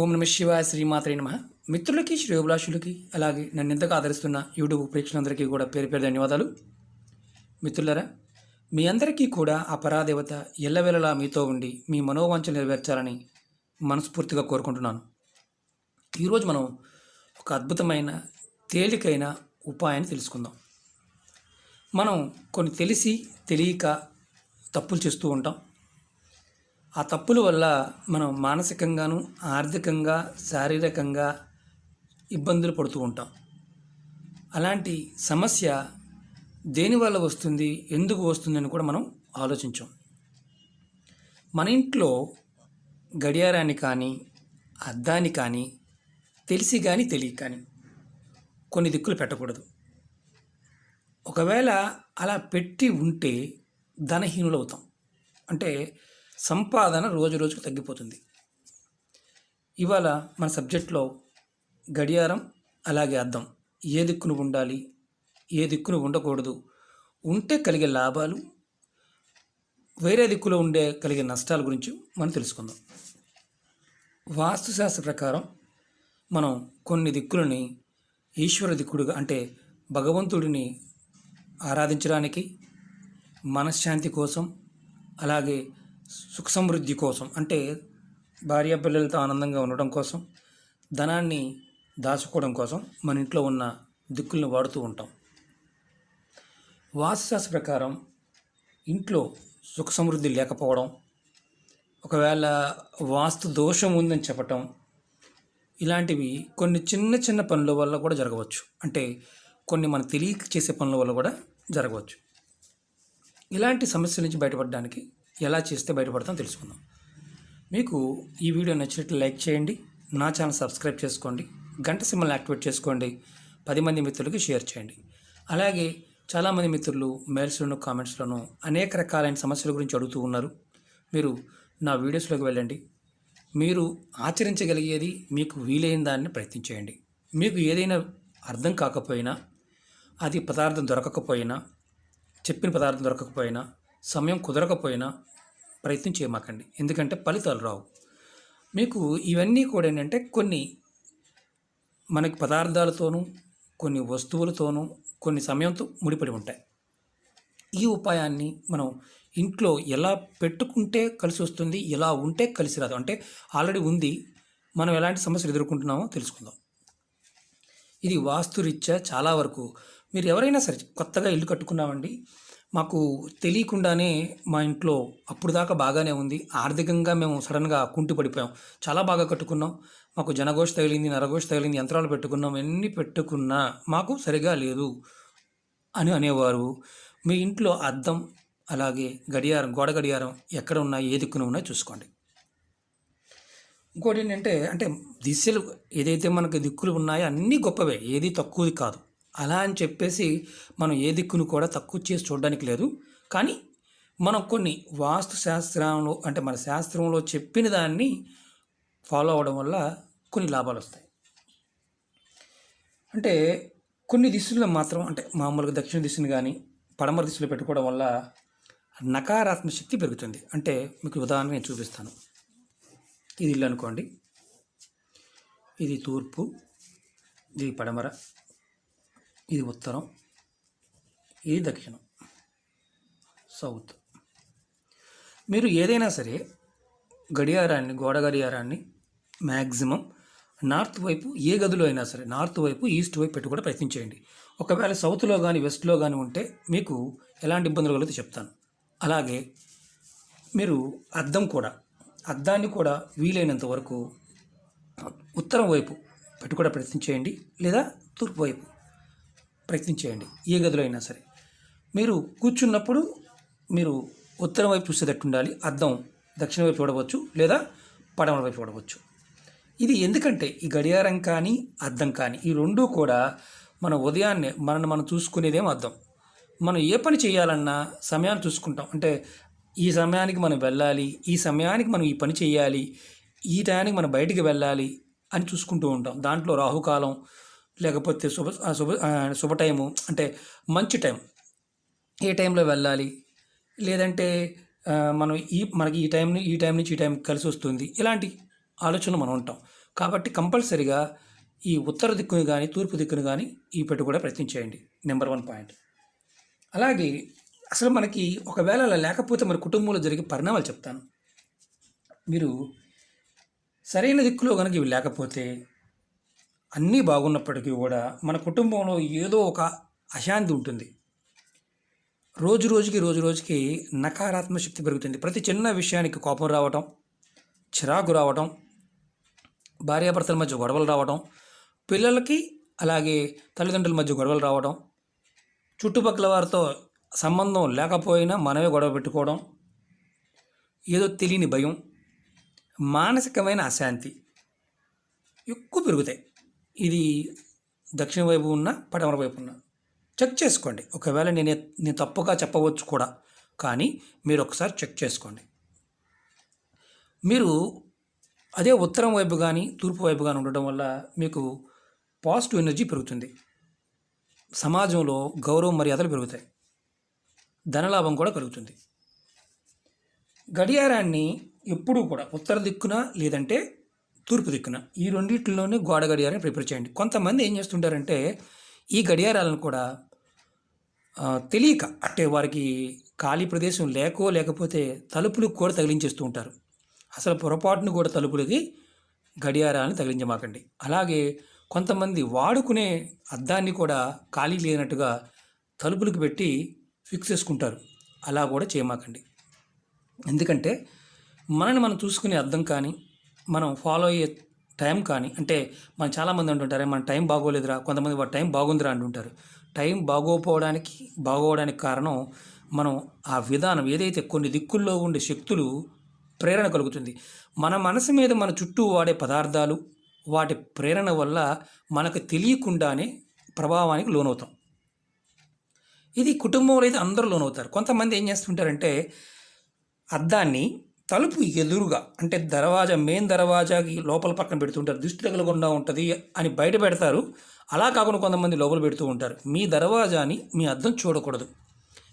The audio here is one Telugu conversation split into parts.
ఓం నమ శివాయ శ్రీమాత్రే నమ. మిత్రులకి శ్రేయోభిలాషులకి అలాగే నన్ను ఎంతగా ఆదరిస్తున్న యూట్యూబ్ ప్రేక్షకులందరికీ కూడా పేరు పేరు ధన్యవాదాలు. మిత్రులరా మీ అందరికీ కూడా ఆ పరాదేవత ఎల్లవేళలా మీతో ఉండి మీ మనోవాంఛలు నెరవేర్చాలని మనస్ఫూర్తిగా కోరుకుంటున్నాను. ఈరోజు మనం ఒక అద్భుతమైన తేలికైన ఉపాయాన్ని తెలుసుకుందాం. మనం కొన్ని తెలిసి తెలియక తప్పులు చేస్తూ ఉంటాం. ఆ తప్పుల వల్ల మనం మానసికంగాను ఆర్థికంగా శారీరకంగా ఇబ్బందులు పడుతూ ఉంటాం. అలాంటి సమస్య దేనివల్ల వస్తుంది ఎందుకు వస్తుందని కూడా మనం ఆలోచించాం. మన ఇంట్లో గడియారాన్ని కానీ అద్దాన్ని కానీ తెలిసి కానీ తెలియక కానీ కొన్ని దిక్కులు పెట్టకూడదు. ఒకవేళ అలా పెట్టి ఉంటే ధనహీనులు అవుతాం. అంటే సంపాదన రోజు రోజుకు తగ్గిపోతుంది. ఇవాళ మన సబ్జెక్ట్లో గడియారం అలాగే అద్దం ఏ దిక్కును ఉండాలి ఏ దిక్కును ఉండకూడదు. ఉంటే కలిగే లాభాలు వేరే దిక్కులో ఉండే కలిగే నష్టాల గురించి మనం తెలుసుకుందాం. వాస్తుశాస్త్ర ప్రకారం మనం కొన్ని దిక్కులని ఈశ్వర దిక్కుడుగా అంటే భగవంతుడిని ఆరాధించడానికి మనశ్శాంతి కోసం అలాగే సుఖ సమృద్ధి కోసం అంటే భార్య పిల్లలతో ఆనందంగా ఉండడం కోసం ధనాన్ని దాచుకోవడం కోసం మన ఇంట్లో ఉన్న దిక్కుల్ని వాడుతూ ఉంటాం. వాస్తుశాస్త్ర ప్రకారం ఇంట్లో సుఖ సమృద్ధి లేకపోవడం ఒకవేళ వాస్తు దోషం ఉందని చెప్పటం ఇలాంటివి కొన్ని చిన్న చిన్న పనుల వల్ల కూడా జరగవచ్చు. అంటే కొన్ని మన తెలియక చేసే పనుల వల్ల కూడా జరగవచ్చు. ఇలాంటి సమస్యల నుంచి బయటపడడానికి ఎలా చేస్తే బయటపడతాం తెలుసుకుందాం. మీకు ఈ వీడియో నచ్చినట్లు లైక్ చేయండి నా ఛానల్ సబ్స్క్రైబ్ చేసుకోండి గంట సింబల్ యాక్టివేట్ చేసుకోండి పది మంది మిత్రులకి షేర్ చేయండి. అలాగే చాలామంది మిత్రులు మెయిల్స్లోను కామెంట్స్లోను అనేక రకాలైన సమస్యల గురించి అడుగుతూ ఉన్నారు. మీరు నా వీడియోస్లోకి వెళ్ళండి. మీరు ఆచరించగలిగేది మీకు వీలైన దాన్ని ప్రయత్నించేయండి. మీకు ఏదైనా అర్థం కాకపోయినా అది పదార్థం దొరకకపోయినా చెప్పిన పదార్థం దొరకకపోయినా సమయం కుదరకపోయినా ప్రయత్నం చేయమాకండి. ఎందుకంటే ఫలితాలు రావు. మీకు ఇవన్నీ కూడా ఏంటంటే కొన్ని మనకి పదార్థాలతోనూ కొన్ని వస్తువులతోనూ కొన్ని సమయంతో ముడిపడి ఉంటాయి. ఈ ఉపాయాన్ని మనం ఇంట్లో ఎలా పెట్టుకుంటే కలిసి వస్తుంది ఎలా ఉంటే కలిసి రాదు. అంటే ఆల్రెడీ ఉంది. మనం ఎలాంటి సమస్యలు ఎదుర్కొంటున్నామో తెలుసుకుందాం. ఇది వాస్తురీత్యా చాలా వరకు మీరు ఎవరైనా సరే కొత్తగా ఇల్లు కట్టుకున్నామండి. మాకు తెలియకుండానే మా ఇంట్లో అప్పుడు దాకా బాగానే ఉంది. ఆర్థికంగా మేము సడన్గా కుంటి పడిపోయాం. చాలా బాగా కట్టుకున్నాం. మాకు జనగోష్ తగిలింది నరగోష్ తగిలింది యంత్రాలు పెట్టుకున్నాం. ఎన్ని పెట్టుకున్నా మాకు సరిగా లేదు అని అనేవారు. మీ ఇంట్లో అద్దం అలాగే గడియారం గోడ గడియారం ఎక్కడ ఉన్నాయి ఏ దిక్కున ఉన్నాయో చూసుకోండి. ఇంకోటి ఏంటంటే అంటే దిశలు ఏదైతే మనకు దిక్కులు ఉన్నాయో అన్నీ గొప్పవే. ఏది తక్కువది కాదు. అలా అని చెప్పేసి మనం ఏ దిక్కును కూడా తక్కువ చేసి చూడడానికి లేదు. కానీ మనం కొన్ని వాస్తు శాస్త్రంలో అంటే మన శాస్త్రంలో చెప్పిన దాన్ని ఫాలో అవడం వల్ల కొన్ని లాభాలు వస్తాయి. అంటే కొన్ని దిశల్లో మాత్రం అంటే మామూలుగా దక్షిణ దిశను కానీ పడమర దిశలో పెట్టుకోవడం వల్ల నకారాత్మక శక్తి పెరుగుతుంది. అంటే మీకు ఉదాహరణ నేను చూపిస్తాను. ఇది ఇల్లు అనుకోండి. ఇది తూర్పు ఇది పడమర ఇది ఉత్తరం ఇది దక్షిణం. సౌత్. మీరు ఏదైనా సరే గడియారాన్ని గోడ గడియారాన్ని మ్యాక్సిమం నార్త్ వైపు ఏ గదిలో అయినా సరే నార్త్ వైపు ఈస్ట్ వైపు పెట్టి కూడా ప్రయత్నించేయండి. ఒకవేళ సౌత్లో కానీ వెస్ట్లో కానీ ఉంటే మీకు ఎలాంటి ఇబ్బందులు కలిగితే చెప్తాను. అలాగే మీరు అద్దం కూడా అద్దాన్ని కూడా వీలైనంత వరకు ఉత్తరం వైపు పెట్టుకోవడం కూడా ప్రయత్నించేయండి లేదా తూర్పు వైపు. ప్రయత్నం చేయండి ఏ గదిలో అయినా సరే. మీరు కూర్చున్నప్పుడు మీరు ఉత్తరం వైపు చూసేటట్టు ఉండాలి అద్దం దక్షిణ వైపు చూడవచ్చు లేదా పడమర వైపు చూడవచ్చు. ఇది ఎందుకంటే ఈ గడియారం కానీ అద్దం కానీ ఈ రెండూ కూడా మన ఉదయాన్నే మనల్ని మనం చూసుకునేదేం అర్థం మనం ఏ పని చేయాలన్నా సమయాన్ని చూసుకుంటాం. అంటే ఈ సమయానికి మనం వెళ్ళాలి ఈ సమయానికి మనం ఈ పని చేయాలి ఈ టయానికి మనం బయటికి వెళ్ళాలి అని చూసుకుంటూ ఉంటాం. దాంట్లో రాహుకాలం లేకపోతే శుభ శుభ శుభ టైము అంటే మంచి టైం. ఏ టైంలో వెళ్ళాలి? లేదంటే మనం ఈ మనకి ఈ టైం ఈ టైం నుంచి ఈ టైం కలిసి వస్తుంది. ఇలాంటి ఆలోచనలు మనం ఉంటాం. కాబట్టి కంపల్సరిగా ఈ ఉత్తర దిక్కును కానీ తూర్పు దిక్కును కానీ ఈ పెట్టుకోవడం ప్రయత్నం చేయండి. Number one point. అలాగే అసలు మనకి ఒకవేళ అలా లేకపోతే మన కుటుంబంలో జరిగే పరిణామాలు చెప్తాను. మీరు సరైన దిక్కులో కనుక ఇవి లేకపోతే అన్నీ బాగున్నప్పటికీ కూడా మన కుటుంబంలో ఏదో ఒక అశాంతి ఉంటుంది. రోజు రోజుకి రోజు రోజుకి నకారాత్మక శక్తి పెరుగుతుంది. ప్రతి చిన్న విషయానికి కోపం రావటం చిరాకు రావటం భార్యాభర్తల మధ్య గొడవలు రావడం పిల్లలకి అలాగే తల్లిదండ్రుల మధ్య గొడవలు రావడం చుట్టుపక్కల వారితో సంబంధం లేకపోయినా మనమే గొడవ పెట్టుకోవడం ఏదో తెలియని భయం మానసికమైన అశాంతి ఎక్కువ పెరుగుతాయి. ఇది దక్షిణ వైపు ఉన్న పడమర వైపు ఉన్న. చెక్ చేసుకోండి. ఒకవేళ నేను నేను తప్పుగా చెప్పవచ్చు కూడా. కానీ మీరు ఒకసారి చెక్ చేసుకోండి. మీరు అదే ఉత్తరం వైపు కానీ తూర్పు వైపు కానీ ఉండడం వల్ల మీకు పాజిటివ్ ఎనర్జీ పెరుగుతుంది. సమాజంలో గౌరవ మర్యాదలు పెరుగుతాయి. ధనలాభం కూడా పెరుగుతుంది. గడియారాన్ని ఎప్పుడూ కూడా ఉత్తర దిక్కున లేదంటే తూర్పు దిక్కున. ఈ రెండింటిలోనే గోడ గడియారం ప్రిపేర్ చేయండి. కొంతమంది ఏం చేస్తుంటారంటే ఈ గడియారాలను కూడా తెలియక అంటే వారికి ఖాళీ ప్రదేశం లేకో లేకపోతే తలుపులకు కూడా తగిలించేస్తూ ఉంటారు. అసలు పొరపాటును కూడా తలుపులకి గడియారాలను తగిలించమాకండి. అలాగే కొంతమంది వాడుకునే అద్దాన్ని కూడా ఖాళీ లేనట్టుగా తలుపులకు పెట్టి ఫిక్స్ చేసుకుంటారు. అలా కూడా చేయమాకండి. ఎందుకంటే మనని మనం చూసుకునే అర్థం కానీ మనం ఫాలో అయ్యే టైం కానీ అంటే మనం చాలామంది అంటుంటారే మన టైం బాగోలేదురా కొంతమంది వాడు టైం బాగుందిరా అంటుంటారు. టైం బాగోపోవడానికి బాగోవడానికి కారణం మనం ఆ విధానం ఏదైతే కొన్ని దిక్కుల్లో ఉండే శక్తులు ప్రేరణ కలుగుతుంది. మన మనసు మీద మన చుట్టూ వాడే పదార్థాలు వాటి ప్రేరణ వల్ల మనకు తెలియకుండానే ప్రభావానికి లోనవుతాం. ఇది కుటుంబంలో అయితే అందరూ లోనవుతారు. కొంతమంది ఏం చేస్తుంటారంటే అద్దాన్ని తలుపు ఎదురుగా అంటే దర్వాజా మెయిన్ దర్వాజాకి లోపల పక్కన పెడుతుంటారు దృష్టి తగలకుండా ఉంటుంది అని బయట పెడతారు. అలా కాకుండా కొంతమంది లోపల పెడుతూ ఉంటారు. మీ దర్వాజాని మీ అద్దం చూడకూడదు.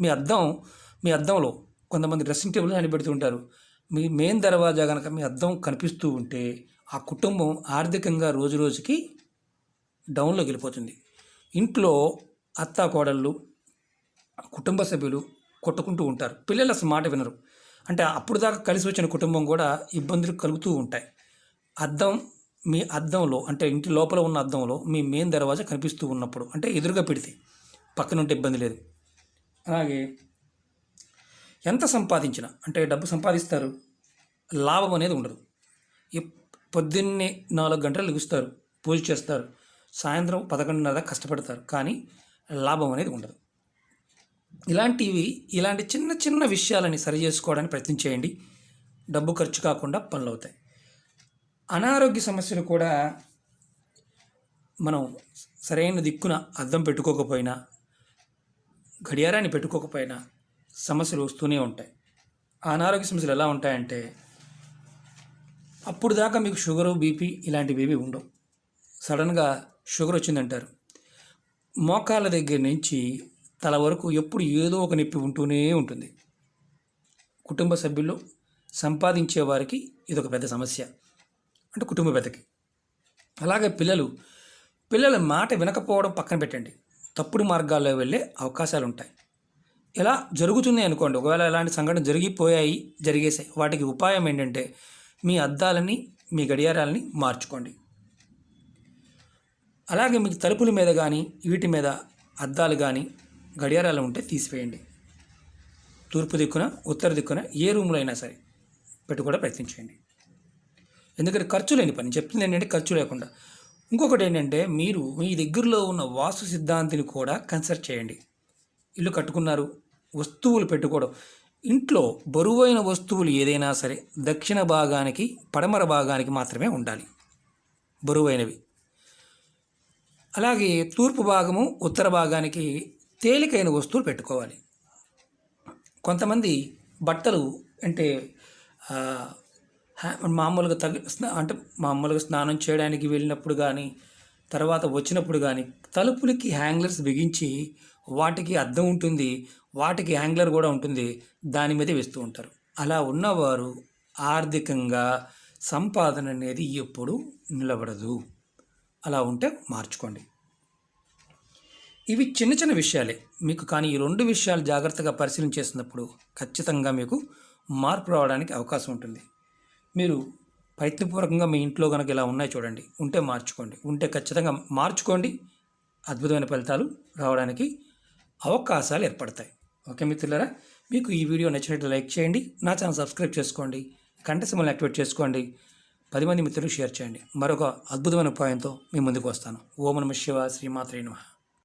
మీ అద్దం మీ అద్దంలో కొంతమంది డ్రెస్సింగ్ టేబుల్ అని పెడుతూ ఉంటారు. మీ మెయిన్ దర్వాజా కనుక మీ అద్దం కనిపిస్తూ ఉంటే ఆ కుటుంబం ఆర్థికంగా రోజు రోజుకి డౌన్లోకి వెళ్ళిపోతుంది. ఇంట్లో అత్త కోడళ్ళు కుటుంబ సభ్యులు కొట్టుకుంటూ ఉంటారు. పిల్లలు అసలు మాట వినరు. అంటే అప్పుడు దాకా కలిసి వచ్చిన కుటుంబం కూడా ఇబ్బందులు కలుగుతూ ఉంటాయి. అద్దం మీ అద్దంలో అంటే ఇంటి లోపల ఉన్న అద్దంలో మీ మెయిన్ దర్వాజా కనిపిస్తూ ఉన్నప్పుడు అంటే ఎదురుగా పెడితే పక్కన ఉంటే ఇబ్బంది లేదు. అలాగే ఎంత సంపాదించినా అంటే డబ్బు సంపాదిస్తారు లాభం అనేది ఉండదు. పొద్దున్నే నాలుగు గంటలు లెగుస్తారు పూజ చేస్తారు సాయంత్రం పదకొండున్నర కష్టపడతారు కానీ లాభం అనేది ఉండదు. ఇలాంటివి ఇలాంటి చిన్న చిన్న విషయాలని సరి చేసుకోవడానికి ప్రయత్నం చేయండి. డబ్బు ఖర్చు కాకుండా పనులు అవుతాయి. అనారోగ్య సమస్యలు కూడా మనం సరైన దిక్కున అద్దం పెట్టుకోకపోయినా గడియారాన్ని పెట్టుకోకపోయినా సమస్యలు వస్తూనే ఉంటాయి. అనారోగ్య సమస్యలు ఎలా ఉంటాయంటే అప్పుడు దాకా మీకు షుగరు బీపీ ఇలాంటివి ఏవి ఉండవు. సడన్గా షుగర్ వచ్చిందంటారు మోకాళ్ళ దగ్గర నుంచి తల వరకు ఎప్పుడు ఏదో ఒక నొప్పి ఉంటూనే ఉంటుంది. కుటుంబ సభ్యులు సంపాదించే వారికి ఇది ఒక పెద్ద సమస్య. అంటే కుటుంబ పెద్దకి అలాగే పిల్లలు పిల్లల మాట వినకపోవడం పక్కన పెట్టండి. తప్పుడు మార్గాల్లో వెళ్ళే అవకాశాలు ఉంటాయి ఇలా జరుగుతున్నాయి అనుకోండి. ఒకవేళ ఇలాంటి సంఘటన జరిగిపోయాయి జరిగేసాయి వాటికి ఉపాయం ఏంటంటే మీ అద్దాలని మీ గడియారాలని మార్చుకోండి. అలాగే మీకు తలుపుల మీద కానీ వీటి మీద అద్దాలు కానీ గడియారాలు ఉంటే తీసివేయండి. తూర్పు దిక్కున ఉత్తర దిక్కున ఏ రూమ్లో అయినా సరే పెట్టుకోవడం ప్రయత్నించండి ఎందుకంటే ఖర్చు లేని పని. చెప్తుంది ఏంటంటే ఖర్చు లేకుండా. ఇంకొకటి ఏంటంటే మీరు మీ దగ్గరలో ఉన్న వాస్తు సిద్ధాంతిని కూడా కన్సల్ట్ చేయండి. ఇల్లు కట్టుకున్నారు వస్తువులు పెట్టుకోవడం. ఇంట్లో బరువైన వస్తువులు ఏదైనా సరే దక్షిణ భాగానికి పడమర భాగానికి మాత్రమే ఉండాలి. బరువైనవి. అలాగే తూర్పు భాగము ఉత్తర భాగానికి తేలికైన వస్తువులు పెట్టుకోవాలి. కొంతమంది బట్టలు అంటే మామూలుగా తగి స్నా అంటే మామూలుగా స్నానం చేయడానికి వెళ్ళినప్పుడు కానీ తర్వాత వచ్చినప్పుడు కానీ తలుపులకి హ్యాంగ్లర్స్ బిగించి వాటికి అద్దం ఉంటుంది వాటికి హ్యాంగ్లర్ కూడా ఉంటుంది దాని మీద వేస్తూ ఉంటారు. అలా ఉన్నవారు ఆర్థికంగా సంపాదన అనేది ఎప్పుడు నిలబడదు. అలా ఉంటే మార్చుకోండి. ఇవి చిన్న చిన్న విషయాలే. మీకు కానీ ఈ రెండు విషయాలు జాగ్రత్తగా పరిశీలన చేసినప్పుడు ఖచ్చితంగా మీకు మార్పు రావడానికి అవకాశం ఉంటుంది. మీరు ప్రయత్నపూర్వకంగా మీ ఇంట్లో కనుక ఇలా ఉన్నాయి చూడండి ఉంటే మార్చుకోండి. ఉంటే ఖచ్చితంగా మార్చుకోండి. అద్భుతమైన ఫలితాలు రావడానికి అవకాశాలు ఏర్పడతాయి. ఓకే మిత్రులారా? మీకు ఈ వీడియో నచ్చినట్టు లైక్ చేయండి నా ఛానల్ సబ్స్క్రైబ్ చేసుకోండి గంట సింబల్ని యాక్టివేట్ చేసుకోండి పది మంది మిత్రులు షేర్ చేయండి. మరొక అద్భుతమైన ఉపాయంతో మీ ముందుకు వస్తాను. ఓం నమ శివ శ్రీమాత్రే నమః.